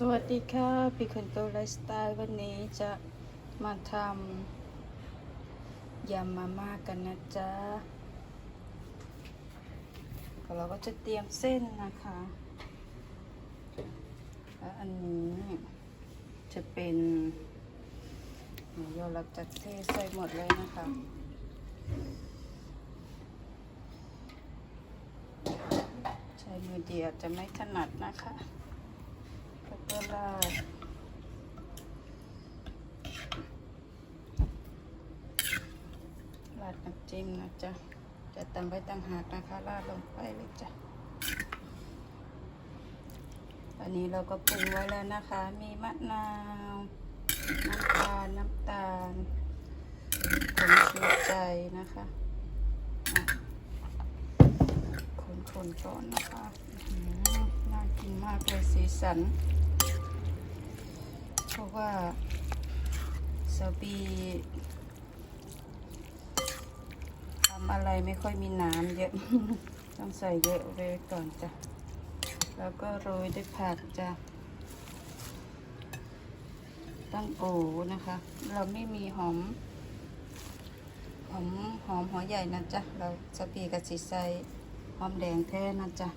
สวัสดีค่ะพี่คนโตไลฟ์สไตล์วันนี้จะมาทำยำมาม่ากันนะจ๊ะเราก็จะเตรียมเส้นนะคะและอันนี้จะเป็นเดี๋ยวเราจะเทใส่หมดเลยนะคะใช้มือเดียวจะไม่ถนัดนะคะ ก็ราดราดน้ำจิ้มนะจ๊ะจะตำไว้ต่างหากนะคะราดลงไปเลยจ้ะอันนี้เราก็ปรุงไว้แล้วนะคะ มีมะนาวน้ำตาลน้ำตาลผงชูใจนะคะคนๆก่อนนะคะน่ากินมากเลยสีสัน เพราะว่าซาบีทำอะไรไม่ค่อยมีน้ำเยอะ ต้องใส่เยอะไว้ก่อนจ้ะ แล้วก็โรยด้วยผักจ้ะ ตั้งโอนะคะ เราไม่มีหอม หอมหอมหัวใหญ่นะจ๊ะ เราจะปีกับสีใสหอมแดงแท้นะจ๊ะ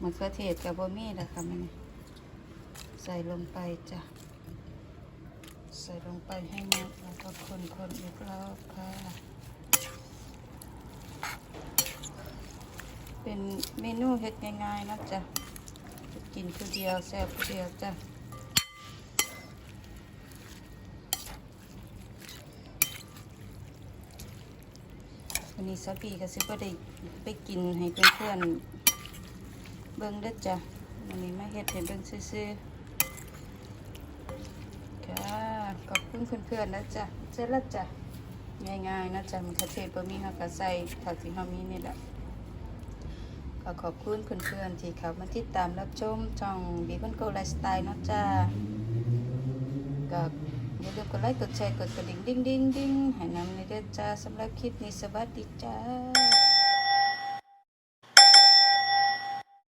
มะเขือเทศกับบะมี่นะคะแม่นี่ใส่ลงไปจ้ะ ใส่ลงไปให้หมดแล้วก็คนๆอีกรอบค่ะ เป็นเมนูเฮ็ดง่ายๆนะจ๊ะกินผู้เดียวแซ่บผู้เดียวจ้ะวันนี้ซาบีก็สิบ่ได้ไปกินให้เพื่อนๆเบิ่งด้จ้ะวันนี้มาเฮ็ดให้เบิ่งซื่อๆค่ะ ขอบคุณเพื่อนๆนะจ๊ะเสร็จแล้วจ้ะง่ายๆนะจ๊ะมันกระเทศบ่มีเฮาก็ใส่เท่าที่เฮามีนี่แหละก็ขอบคุณเพื่อนๆที่เขามาติดตามรับชมช่องบีคอนโกไลฟ์สไตล์นะจ้าก็อย่าลืมกดไลค์กดแชร์กดกระดิ่งดิ้งดิ้งดิ้งให้นำในเด้อจ้าสำหรับคลิปนี้สวัสดีจ้า